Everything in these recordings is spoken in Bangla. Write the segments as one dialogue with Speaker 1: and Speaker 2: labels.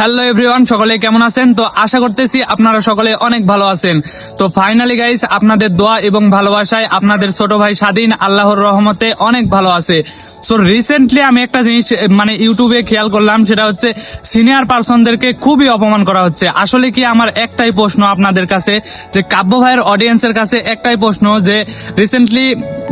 Speaker 1: হ্যালো এভরিওয়ান, সকলে কেমন আছেন? তো আশা করতেছি আপনারা সকলে অনেক ভালো আছেন। তো ফাইনালি গাইস আপনাদের দোয়া এবং ভালোবাসায় আপনাদের ছোট ভাই স্বাধীন, আল্লাহর রহমতে অনেক ভালো আছে। সো রিসেন্টলি আমি একটা জিনিস মানে ইউটিউবে খেয়াল করলাম, সেটা হচ্ছে সিনিয়র পার্সনদেরকে খুবই অপমান করা হচ্ছে। আসলে কি আমার একটাই প্রশ্ন আপনাদের কাছে, যে কাব্য ভাইয়ের অডিয়েন্সের কাছে একটাই প্রশ্ন, যে রিসেন্টলি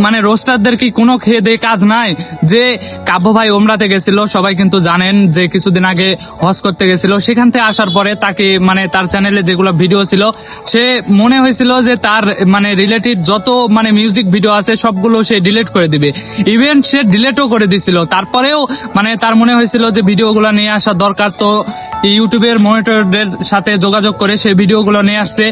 Speaker 1: মানে রোস্টারদের কি কোনো খেয়ে দিয়ে কাজ নাই? যে কাব্য ভাই ওমরাতে গেছিল, সবাই কিন্তু জানেন যে কিছুদিন আগে হজ করতে গেছিল। সেখান থেকে আসার পরে তাকে মানে তার চ্যানেলে যেগুলো ভিডিও ছিল, সে মনে হয়েছিল যে তার মানে রিলেটেড যত মানে মিউজিক ভিডিও আছে সবগুলো সে ডিলিট করে দিবে। ইভেন সে ডিলেটও করে দিছিল। তারপরেও মানে তার মনে হয়েছিল যে ভিডিওগুলো নিয়ে আসা দরকার। তো ইউটিউবের মনিটরদের সাথে যোগাযোগ করে সে ভিডিওগুলো নিয়ে আসছে।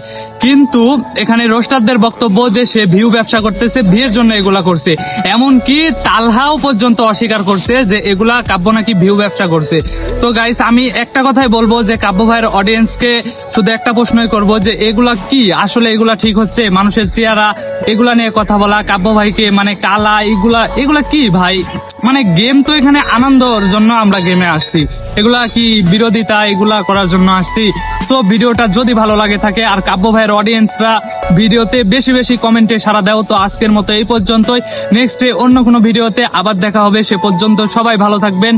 Speaker 1: কিন্তু এখানে রোস্টারদের বক্তব্য যে সে ভিউ ব্যবসা করতেছে, বিয়ের জন্য এগুলা করছে। এমনকি তালহাও পর্যন্ত অস্বীকার করছে যে এগুলা কাব্য নাকি ভিউ ব্যবসা করছে। তো গাইস আমি একটা কথাই বলব যে কাব্য ভাইয়ের অডিয়েন্সকে শুধু একটা প্রশ্নই করব যে এগুলা কি? আসলে এগুলা ঠিক হচ্ছে? মানুষের চেহারা, এগুলা নিয়ে কথা বলা, কাব্য ভাইকে মানে কালা, এগুলা এগুলা কি ভাই? মানে গেম তো এখানে আনন্দর জন্য আমরা গেমে আসছি। এগুলা কি বিরোধিতা, এগুলা করার জন্য আসছি। সো ভিডিওটা যদি ভালো লাগে থাকে, আর কাব্য ভাইয়ের অডিয়েন্সরা ভিডিওতে বেশি বেশি কমেন্টে সারা দাও। তো আজকের মতো এই পর্যন্তই। নেক্সট ডে অন্য কোনো ভিডিওতে আবার দেখা হবে। সে পর্যন্ত সবাই ভালো থাকবেন।